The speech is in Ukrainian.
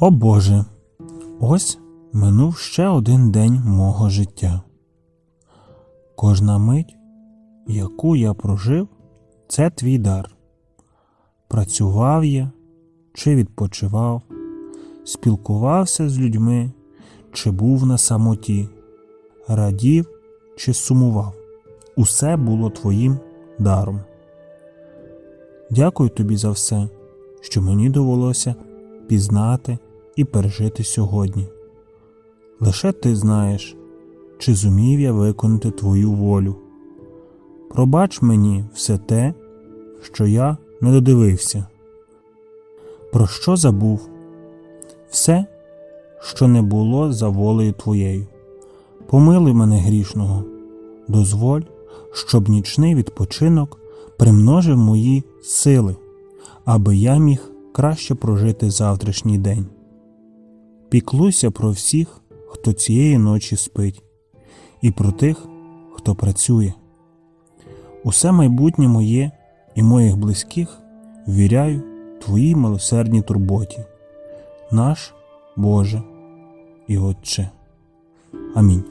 О Боже, ось минув ще один день мого життя. Кожна мить, яку я прожив, це твій дар. Працював я чи відпочивав, спілкувався з людьми, чи був на самоті, радів чи сумував. Усе було твоїм даром. Дякую тобі за все, що мені довелося пізнати і пережити сьогодні. Лише ти знаєш, чи зумів я виконати твою волю. Пробач мені все те, що я не додивився, про що забув, все, що не було за волею твоєю. Помилуй мене грішного, дозволь, щоб нічний відпочинок примножив мої сили, аби я міг краще прожити завтрашній день. Піклуйся про всіх, хто цієї ночі спить, і про тих, хто працює. Усе майбутнє моє і моїх близьких віряю Твоїй милосердній турботі, наш Боже і Отче. Амінь.